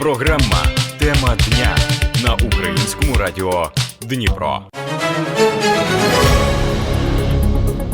Програма Тема дня на українському радіо Дніпро.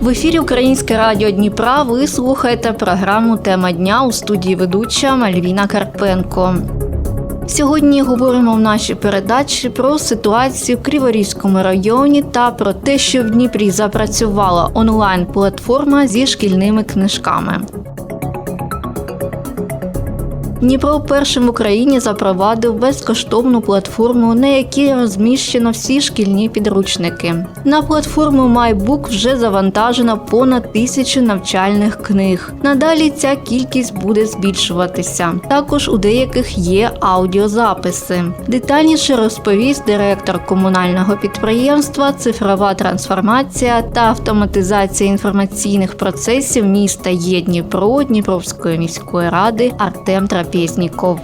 В ефірі Українське радіо Дніпра ви слухаєте програму Тема дня у студії ведуча Мальвіна Карпенко. Сьогодні говоримо в нашій передачі про ситуацію в Криворізькому районі та про те, що в Дніпрі запрацювала онлайн-платформа зі шкільними книжками. Дніпро першим в Україні запровадив безкоштовну платформу, на якій розміщено всі шкільні підручники. На платформу MyBook вже завантажено понад тисячу навчальних книг. Надалі ця кількість буде збільшуватися. Також у деяких є аудіозаписи. Детальніше розповість директор комунального підприємства Цифрова трансформація та автоматизація інформаційних процесів міста є Дніпро Дніпровської міської ради Артем Трапєзніков.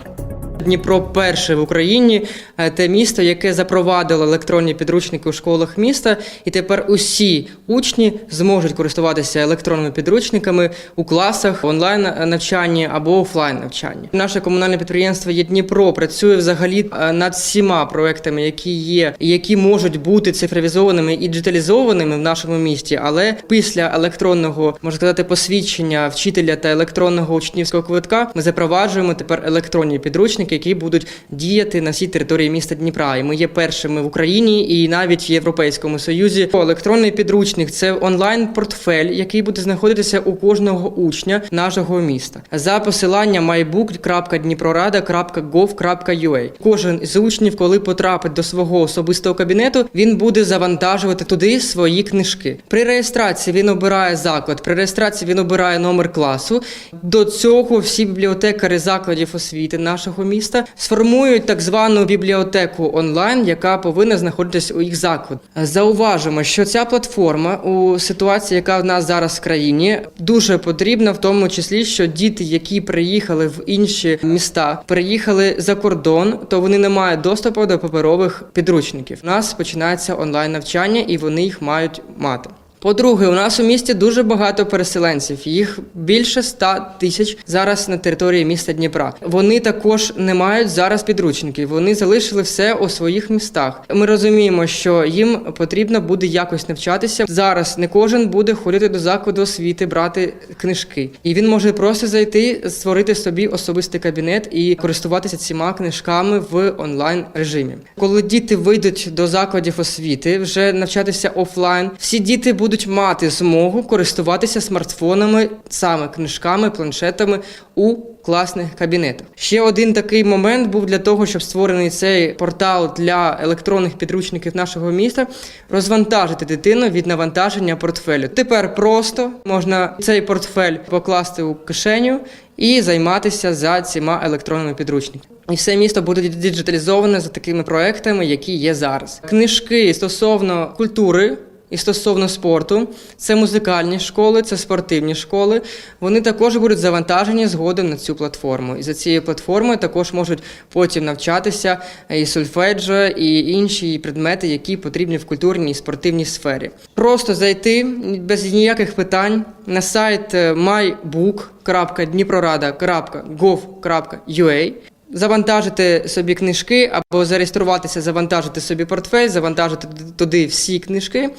Дніпро перше в Україні е, те місто, яке запровадило електронні підручники у школах міста, і тепер усі учні зможуть користуватися електронними підручниками у класах онлайн навчанні або офлайн навчанні. Наше комунальне підприємство є Дніпро працює взагалі е, над всіма проектами, які є, які можуть бути цифровізованими і діджиталізованими в нашому місті. Але після електронного можна сказати посвідчення вчителя та електронного учнівського квитка ми запроваджуємо тепер електронні підручники, які будуть діяти на всій території міста Дніпра. І ми є першими в Україні і навіть в Європейському Союзі. Електронний підручник це онлайн портфель, який буде знаходитися у кожного учня нашого міста. За посиланням mybook.dniprorada.gov.ua. Кожен з учнів, коли потрапить до свого особистого кабінету, він буде завантажувати туди свої книжки. При реєстрації він обирає заклад. При реєстрації він обирає номер класу. До цього всі бібліотекари закладів освіти нашого міста сформують так звану бібліотеку онлайн, яка повинна знаходитись у їх закладі. Зауважимо, що ця платформа у ситуації, яка в нас зараз в країні, дуже потрібна, в тому числі, що діти, які приїхали в інші міста, приїхали за кордон, то вони не мають доступу до паперових підручників. У нас починається онлайн навчання, і вони їх мають мати. По-друге, у нас у місті дуже багато переселенців. Їх більше 100 тисяч зараз на території міста Дніпра. Вони також не мають зараз підручників. Вони залишили все у своїх містах. Ми розуміємо, що їм потрібно буде якось навчатися. Зараз не кожен буде ходити до закладу освіти, брати книжки, і він може просто зайти, створити собі особистий кабінет і користуватися цими книжками в онлайн режимі. Коли діти вийдуть до закладів освіти, вже навчатися офлайн, всі діти будуть мати змогу користуватися смартфонами, саме книжками, планшетами у класних кабінетах. Ще один такий момент був для того, щоб створений цей портал для електронних підручників нашого міста, розвантажити дитину від навантаження портфелю. Тепер просто можна цей портфель покласти у кишеню і займатися за цими електронними підручниками. І все місто буде діджиталізоване за такими проектами, які є зараз. Книжки стосовно культури. І стосовно спорту, це музикальні школи, це спортивні школи. Вони також будуть завантажені згодом на цю платформу. І за цією платформою також можуть потім навчатися і сольфеджо, і інші предмети, які потрібні в культурній і спортивній сфері. Просто зайти без ніяких питань на сайт е, mybook.dniprorada.gov.ua Завантажити собі книжки або зареєструватися, завантажити собі портфель, завантажити туди всі книжки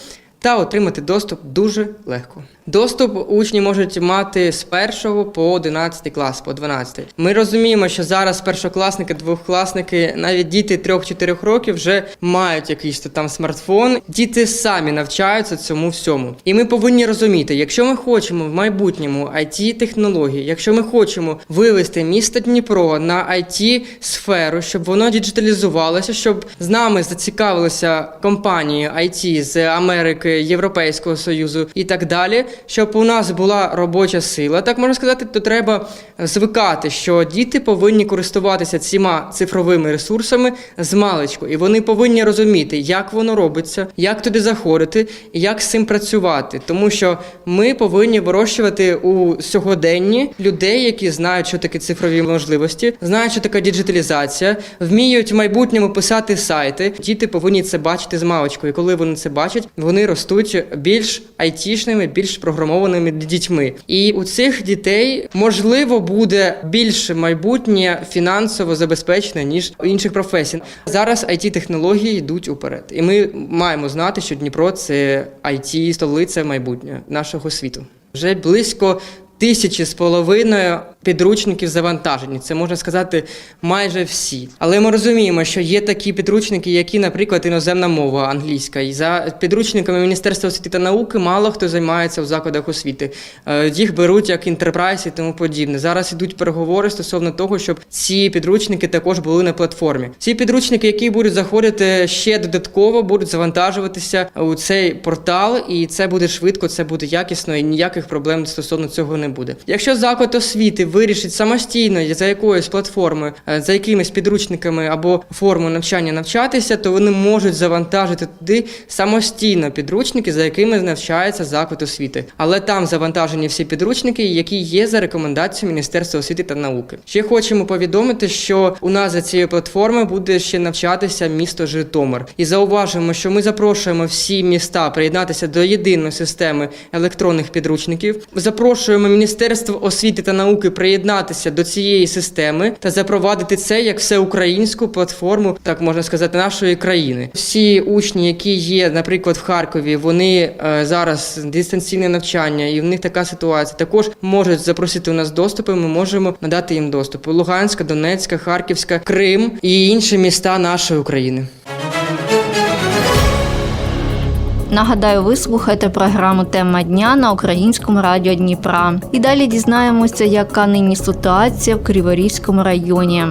та отримати доступ дуже легко. Доступ учні можуть мати з 1 по 11 клас, по 12. Ми розуміємо, що зараз першокласники, двохкласники, навіть діти 3-4 років вже мають якийсь там смартфон. Діти самі навчаються цьому всьому. І ми повинні розуміти, якщо ми хочемо в майбутньому it технології, якщо ми хочемо вивести місто Дніпро на it сферу, щоб воно діджиталізувалося, щоб з нами зацікавилися компанії IT з Америки, Європейського Союзу і так далі щоб у нас була робоча сила, так можна сказати, то треба звикати, що діти повинні користуватися цими цифровими ресурсами з маличку, і вони повинні розуміти, як воно робиться, як туди заходити і як з цим працювати. Тому що ми повинні вирощувати у сьогоденні людей, які знають, що таке цифрові можливості, знають, що таке діджиталізація, вміють в майбутньому писати сайти. Діти повинні це бачити з маличку, і коли вони це бачать, вони ростуть більш айтішними, більш програмованими дітьми. І у цих дітей можливо буде більше майбутнє фінансово забезпечене ніж у інших професій. Зараз it технології йдуть уперед, і ми маємо знати, що Дніпро це it столиця майбутнього нашого світу. Вже близько тисячі з половиною підручників завантажені. Це можна сказати майже всі. Але ми розуміємо, що є такі підручники, які, наприклад, іноземна мова англійська. І за підручниками Міністерства освіти та науки мало хто займається в закладах освіти. Е, Їх беруть як інтерпрайс і тому подібне. Зараз ідуть переговори стосовно того, щоб ці підручники також були на платформі. Ці підручники, які будуть заходити ще додатково, будуть завантажуватися у цей портал, і це буде швидко, це буде якісно, і ніяких проблем стосовно цього не буде. Якщо заклад освіти вирішить самостійно за якоюсь платформою, е, за якимись підручниками або формою навчання навчатися, то вони можуть завантажити туди самостійно підручники, за якими навчається заклад освіти. Але там завантажені всі підручники, які є за рекомендацією Міністерства освіти та науки. Ще хочемо повідомити, що у нас за цією платформою буде ще навчатися місто Житомир. І зауважуємо, що ми запрошуємо всі міста приєднатися до єдиної системи електронних підручників. Запрошуємо Міністерство освіти та науки приєднатися до цієї системи та запровадити це як всеукраїнську платформу, так можна сказати, нашої країни. Всі учні, які є, наприклад, в Харкові, вони е, зараз дистанційне навчання, і в них така ситуація. Також можуть запросити у нас доступи. Ми можемо надати їм доступ. Луганська, Донецька, Харківська, Крим і інші міста нашої України. Нагадаю, ви слухаєте програму Тема дня на українському радіо Дніпра. І далі дізнаємося, яка нині ситуація в Криворізькому районі.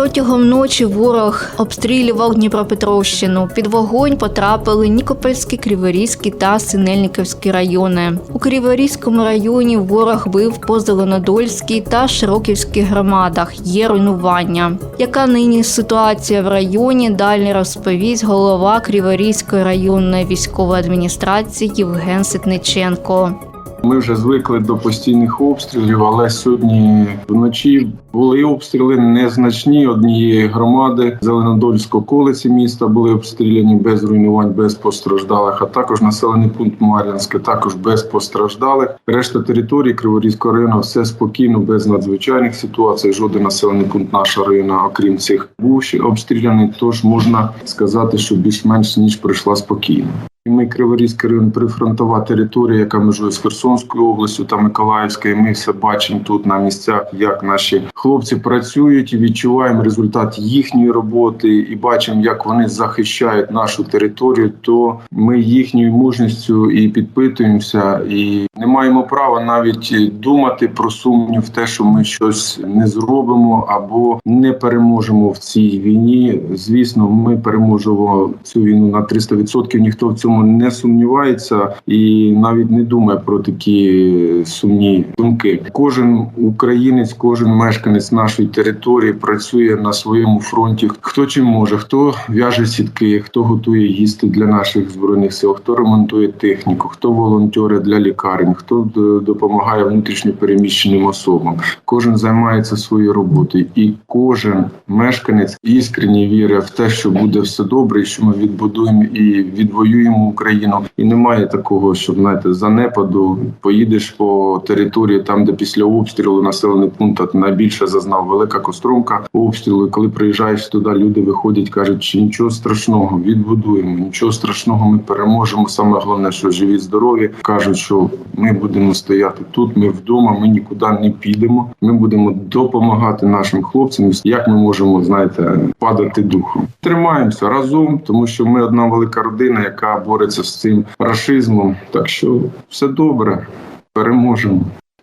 Протягом ночі ворог обстрілював Дніпропетровщину. Під вогонь потрапили Нікопольський, Криворізький та Синельниківський райони. У Криворізькому районі ворог бив по Зеленодольській та Широківській громадах. Є руйнування. Яка нині ситуація в районі? Далі розповість голова Криворізької районної військової адміністрації Євген Ситниченко. Ми вже звикли до постійних обстрілів, але сьогодні вночі були обстріли незначні однієї громади Зеленодольської околиці міста були обстріляні без руйнувань, без постраждалих. А також населений пункт Мар'янське, також без постраждалих. Решта території Криворізького району все спокійно, без надзвичайних ситуацій. Жоден населений пункт нашого району, окрім цих, був обстріляний. Тож можна сказати, що більш-менш ніч пройшла спокійно. І Ми Криворізький район прифронтова територія, яка межує з Херсонською областю та Миколаївською. Ми все бачимо тут на місцях, як наші хлопці працюють і відчуваємо результат їхньої роботи, і бачимо, як вони захищають нашу територію. То ми їхньою мужністю і підпитуємося, і не маємо права навіть думати про сумнів те, що ми щось не зробимо або не переможемо в цій війні. Звісно, ми переможемо цю війну на 300%. Ніхто в цьому не сумнівається і навіть не думає про такі сумні думки. Кожен українець, кожен мешканець нашої території працює на своєму фронті. Хто чим може, хто в'яже сітки, хто готує їсти для наших збройних сил, хто ремонтує техніку, хто волонтери для лікарень, хто допомагає внутрішньо переміщеним особам. Кожен займається своєю роботою, і кожен мешканець іскренні вірить в те, що буде все добре, і що ми відбудуємо і відвоюємо Україну. І немає такого, щоб знаєте, занепаду поїдеш по території, там де після обстрілу населений пункт найбільше зазнав велика костромка обстрілу. Коли приїжджаєш туди, люди виходять, кажуть, що нічого страшного, відбудуємо, нічого страшного, ми переможемо. Саме головне, що живі, здорові кажуть, що ми будемо стояти тут. Ми вдома, ми нікуди не підемо. Ми будемо допомагати нашим хлопцям. Як ми можемо, знаєте, падати духом? Тримаємося разом, тому що ми одна велика родина, яка бореться з цим рашизмом. Так що все добре, переможемо.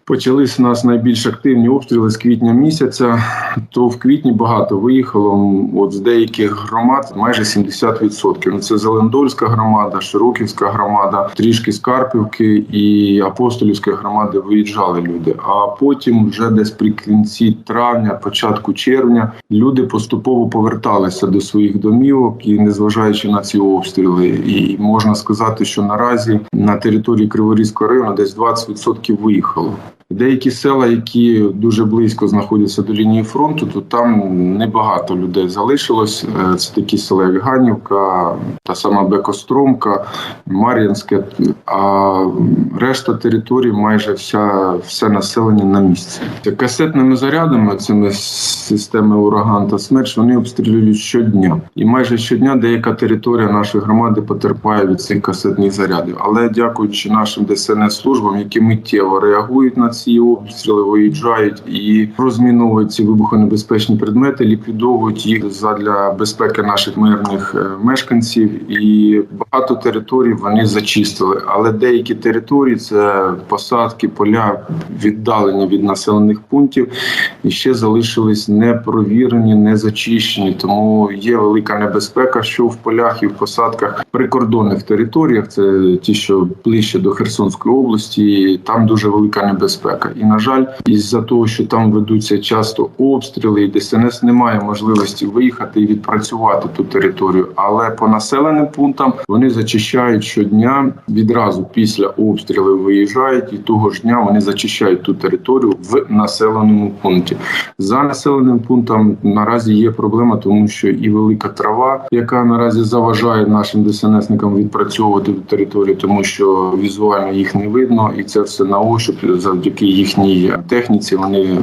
Почались у нас найбільш активні обстріли з квітня місяця. То в квітні багато виїхало. От з деяких громад майже 70%. Ну, Це Зелендольська громада, Широківська громада, трішки з Карпівки і Апостолівської громади виїжджали люди. А потім, вже десь при кінці травня, початку червня, люди поступово поверталися до своїх домівок і незважаючи на ці обстріли, і можна сказати, що наразі на території Криворізького району десь 20% виїхало. Деякі села, які дуже близько знаходяться до лінії фронту, то там небагато людей залишилось. Е, Це такі села, як Ганівка, та сама Бекостромка, Мар'їнське. А решта території, майже вся все населення на місці. Касетними зарядами, цими системи ураган та смерч, вони обстрілюють щодня. І майже щодня деяка територія нашої громади потерпає від цих касетних зарядів. Але дякуючи нашим ДСНС службам, які миттєво реагують на ці обстріли, виїжджають і розміновують ці вибухонебезпечні предмети, ліквідовують їх задля безпеки наших мирних е, мешканців. І багато територій вони зачистили. Але деякі території це посадки, поля віддалені від населених пунктів і ще залишились непровірені, не зачищені. Тому є велика небезпека, що в полях і в посадках прикордонних територіях, це ті, що ближче до Херсонської області, там дуже велика небезпека. І на жаль, із-за того, що там ведуться часто обстріли, і ДСНС не має можливості виїхати і відпрацювати ту територію. Але по населеним пунктам вони зачищають щодня відразу після обстрілів виїжджають, і того ж дня вони зачищають ту територію в населеному пункті. За населеним пунктом наразі є проблема, тому що і велика трава, яка наразі заважає нашим ДСНСникам відпрацьовувати ту територію, тому що візуально їх не видно, і це все на ощуп завдяки їхній техніці. Вони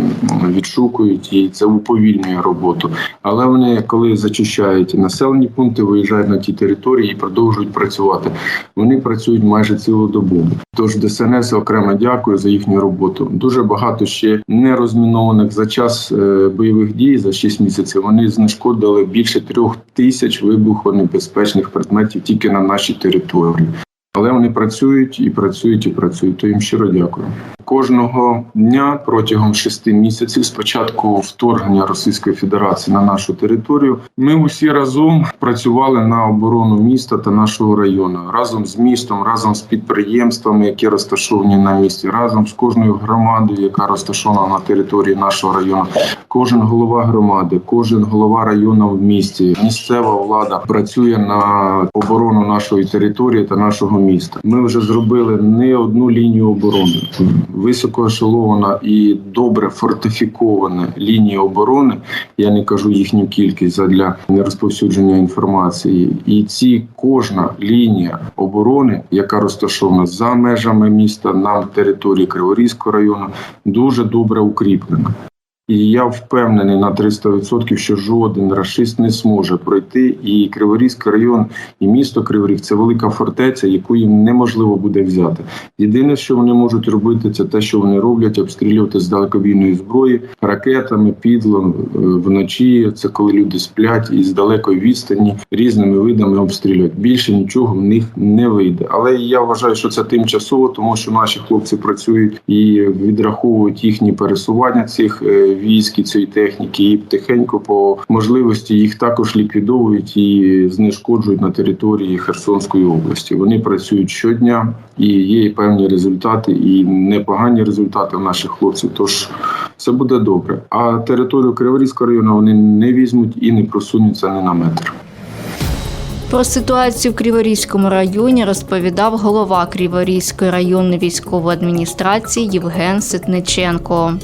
відшукують і це уповільнює роботу. Але вони, коли зачищають населені пункти, виїжджають на ті території і продовжують працювати. Вони працюють майже цілу добу. Тож ДСНС окремо дякую за їхню роботу. Дуже багато ще не розмінованих за час е, бойових дій за 6 місяців. Вони знешкодили більше трьох тисяч вибухонебезпечних предметів тільки на нашій території. Але вони працюють і працюють і працюють. То їм щиро дякую. Кожного дня протягом шести місяців з початку вторгнення Російської Федерації на нашу територію ми усі разом працювали на оборону міста та нашого району разом з містом, разом з підприємствами, які розташовані на місці, разом з кожною громадою, яка розташована на території нашого району. Кожен голова громади, кожен голова району в місті, місцева влада працює на оборону нашої території та нашого міста. Ми вже зробили не одну лінію оборони. Високоешелована і добре фортифікована лінія оборони. Я не кажу їхню кількість для нерозповсюдження інформації. І ці кожна лінія оборони, яка розташована за межами міста на території Криворізького району, дуже добре укріплена. І я впевнений на 300%, що жоден рашист не зможе пройти. І Криворізький район, і місто Криворіг це велика фортеця, яку їм неможливо буде взяти. Єдине, що вони можуть робити, це те, що вони роблять, обстрілювати з далекобійної зброї ракетами, підло е, вночі. Це коли люди сплять і з далекої відстані різними видами обстрілюють. Більше нічого в них не вийде. Але я вважаю, що це тимчасово, тому що наші хлопці працюють і відраховують їхні пересування цих е, військ і цієї техніки, і потихеньку по можливості їх також ліквідовують і знешкоджують на території Херсонської області. Вони працюють щодня і є певні результати, і непогані результати у наших хлопців. Тож все буде добре. А територію Криворізького району вони не візьмуть і не просунуться ні на метр. Про ситуацію в Криворізькому районі розповідав голова Криворізької районної військової адміністрації Євген Ситниченко.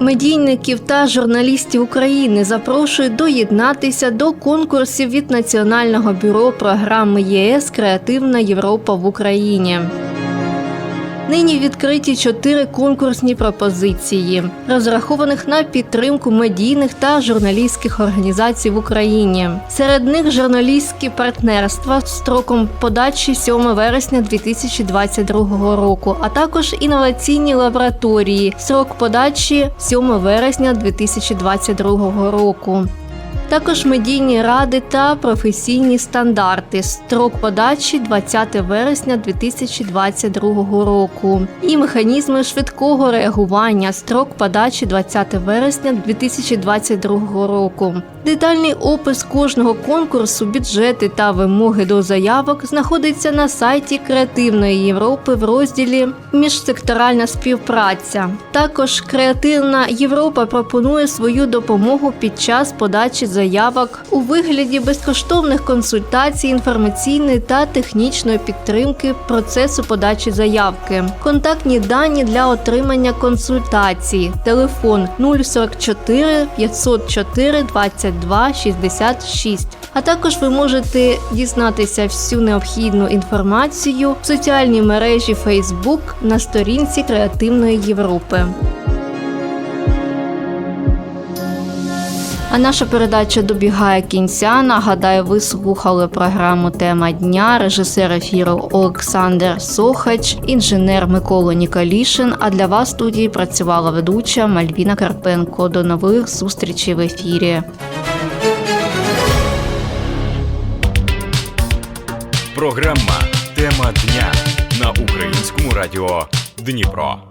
Медійників та журналістів України запрошують доєднатися до конкурсів від Національного бюро програми ЄС Креативна Європа в Україні. Нині відкриті чотири конкурсні пропозиції, розрахованих на підтримку медійних та журналістських організацій в Україні. Серед них журналістські партнерства строком подачі 7 вересня 2022 року, а також інноваційні лабораторії, срок подачі 7 вересня 2022 року. Також медійні ради та професійні стандарти. Строк подачі 20 вересня 2022 року. І механізми швидкого реагування. Строк подачі 20 вересня 2022 року. Детальний опис кожного конкурсу, бюджети та вимоги до заявок знаходиться на сайті Креативної Європи в розділі Міжсекторальна співпраця. Також Креативна Європа пропонує свою допомогу під час подачі заявок у вигляді безкоштовних консультацій, інформаційної та технічної підтримки процесу подачі заявки. Контактні дані для отримання консультації. Телефон 044 504 22 66. А також ви можете дізнатися всю необхідну інформацію в соціальній мережі Facebook на сторінці Креативної Європи. А наша передача добігає кінця. Нагадаю, ви слухали програму Тема дня, режисер ефіру Олександр Сохач, інженер Микола Нікалішин. А для вас в студії працювала ведуча Мальвіна Карпенко. До нових зустрічей в ефірі. Програма Тема дня на українському радіо Дніпро.